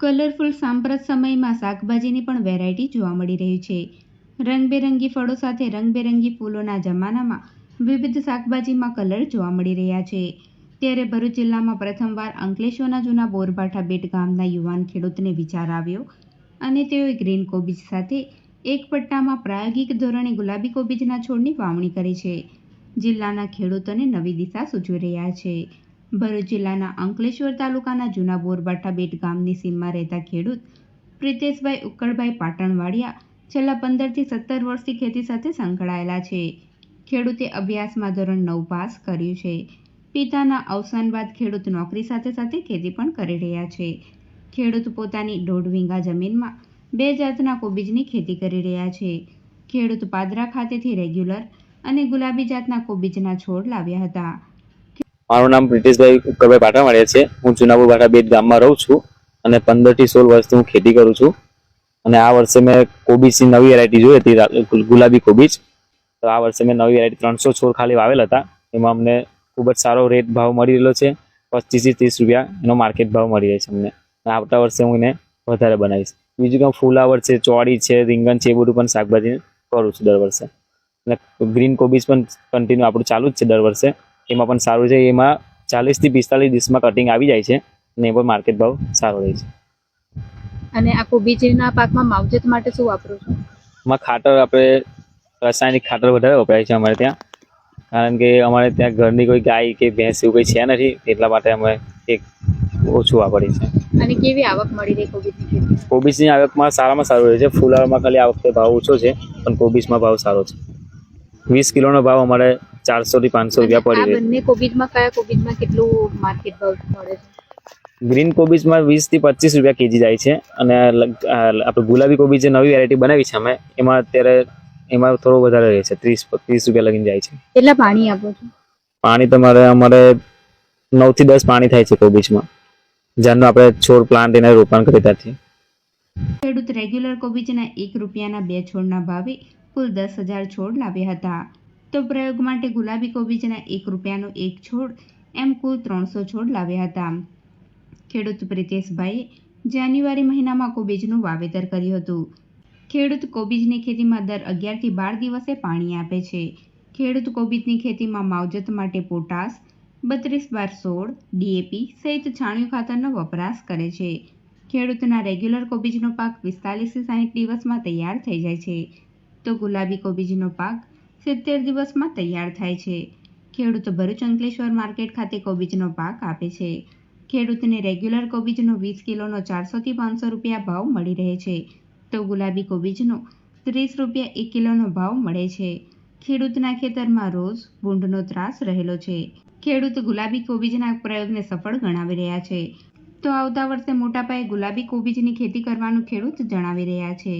Colourful સાંપ્રત સમયમાં શાકભાજીની પણ વેરાયટી જોવા મળી રહી છે. રંગબેરંગી ફળો સાથે રંગબેરંગી ફૂલોના જમાનામાં વિવિધ શાકભાજીમાં કલર જોવા મળી રહ્યા છે. ત્યારે ભરૂચ જિલ્લામાં પ્રથમવાર અંકલેશ્વરના જૂના બોરભાઠા બેટ ગામના યુવાન ખેડૂતને વિચાર આવ્યો અને તેઓએ ગ્રીન કોબીજ સાથે એક પટ્ટામાં પ્રાયોગિક ધોરણે ગુલાબી કોબીજના છોડની વાવણી કરી છે. જિલ્લાના ખેડૂતોને નવી દિશા સૂચવી રહ્યા છે. ભરૂચ જિલ્લાના અંકલેશ્વર તાલુકાના જૂના બોરબાઠા બેટ ગામની સીમમાં રહેતા ખેડૂત પ્રિતેશભાઈ ઉક્કડભાઈ પાટણવાડિયા છેલ્લા પંદરથી સત્તર વર્ષથી ખેતી સાથે સંકળાયેલા છે. ખેડૂતે અભ્યાસમાં ધોરણ નવ પાસ કર્યું છે. પિતાના અવસાન બાદ ખેડૂત નોકરી સાથે સાથે ખેતી પણ કરી રહ્યા છે. ખેડૂત પોતાની દોઢ વીંગા જમીનમાં બે જાતના કોબીજની ખેતી કરી રહ્યા છે. ખેડૂત પાદરા ખાતેથી રેગ્યુલર અને ગુલાબી જાતના કોબીજના છોડ લાવ્યા હતા. મારું નામ પ્રિટેશભાઈ કુકરભાઈ પાટાવાડિયા છે. હું જુનાપુર બાટા બેટ ગામમાં રહું છું અને પંદરથી સોળ વર્ષથી હું ખેતી કરું છું. અને આ વર્ષે મેં કોબીજની નવી વેરાયટી જોઈ હતી ગુલાબી કોબીજ. તો આ વર્ષે મેં નવી વેરાયટી ત્રણસો છોડ ખાલી વાવેલ હતા. એમાં અમને ખૂબ જ સારો રેટ ભાવ મળી રહેલો છે. પચીસથી ત્રીસ રૂપિયા એનો માર્કેટ ભાવ મળી રહે છે અમને. આવતા વર્ષે હું એને વધારે બનાવીશ. બીજું કે ફુલાવર છે, ચોળી છે, રીંગણ છે, એ બધું પણ શાકભાજી કરું છું દર વર્ષે. અને ગ્રીન કોબીજ પણ કન્ટિન્યુ આપણું ચાલુ જ છે દર વર્ષે. એમાં પણ સારું છે. એમાં ચાલીસથી પિસ્તાલીસ દિવસમાં કટિંગ આવી જાય છે અને એ પણ માર્કેટ ભાવ સારો રહે છે. અને આ કોબીજીના પાકમાં માવજત માટે શું વાપરો છો? એમાં ખાતર આપણે રાસાયણિક ખાતર વધારે વપરાય છે અમારે ત્યાં. કારણ કે અમારે ત્યાં ઘરની કોઈ ગાય કે ભેંસ એવું કંઈ છે નથી એટલા માટે અમે એક ઓછું વાપરીએ છીએ. અને કેવી આવક મળી રહી કોબીજની કોબીજની આવકમાં સારામાં સારું રહે છે. ફુલાવરમાં ખાલી આ વખતે ભાવ ઓછો છે પણ કોબીજમાં ભાવ સારો છે. વીસ કિલોનો ભાવ અમારે ચારસોથી પાંચસો રૂપિયા પડી રહે. બંને કોબીજમાં કયા કોબીજમાં કેટલું માર્કેટ ભાવ મળે છે? ગ્રીન કોબીજમાં વીસથી પચીસ રૂપિયા કેજી જાય છે અને આપણે ગુલાબી કોબીજ જે નવી વેરાયટી બનાવી છે અમે એમાં અત્યારે એમાં થોડો વધારે રહે છે ત્રીસ ત્રીસ રૂપિયા લગીને જાય છે. કેટલા પાણી આપો છો? પાણી તમારે અમારે નવથી દસ પાણી થાય છે કોબીજમાં. જ્યારનું આપણે છોડ પ્લાન્ટ એને રોપણ કરી ત્યાંથી ખેડૂત રેગ્યુલર કોબીજના એક રૂપિયાના બે છોડના ભાવે કુલ દસ હજાર છોડ લાવ્યા હતા. તો પ્રયોગ માટે ગુલાબી કોબીજના એક રૂપિયાનો એક છોડ, એમ કુલ ત્રણસો છોડ લાવ્યા હતા. ખેડૂત પ્રિતેશભાઈએ જાન્યુઆરી મહિનામાં કોબીજનું વાવેતર કર્યું હતું. ખેડૂત કોબીજની ખેતીમાં દર અગિયારથી બાર દિવસે પાણી આપે છે. ખેડૂત કોબીજની ખેતીમાં માવજત માટે પોટાશ, બત્રીસ બાર સોળ ડીએપી સહિત છાણિયું ખાતરનો વપરાશ કરે છે. ખેડૂતના રેગ્યુલર કોબીજનો પાક પિસ્તાલીસથી સાહીઠ દિવસમાં તૈયાર થઈ જાય છે. તો ગુલાબી કોબીજનો પાક સિત્તેર દિવસમાં તૈયાર થાય છે. ખેડૂત ભરૂચ અંકલેશ્વર માર્કેટ ખાતે કોબીજનો પાક આપે છે. ખેડૂતને રેગ્યુલર કોબીજનો વીસ કિલોનો ચારસોથી પાંચસો રૂપિયા ભાવ મળી રહે છે. તો ગુલાબી કોબીજનો ત્રીસ રૂપિયા એક કિલોનો ભાવ મળે છે. ખેડૂતના ખેતરમાં રોજ ભૂંડનો ત્રાસ રહેલો છે. ખેડૂત ગુલાબી કોબીજના પ્રયોગને સફળ ગણાવી રહ્યા છે. તો આવતા વર્ષે મોટા પાયે ગુલાબી કોબીજની ખેતી કરવાનું ખેડૂત જણાવી રહ્યા છે.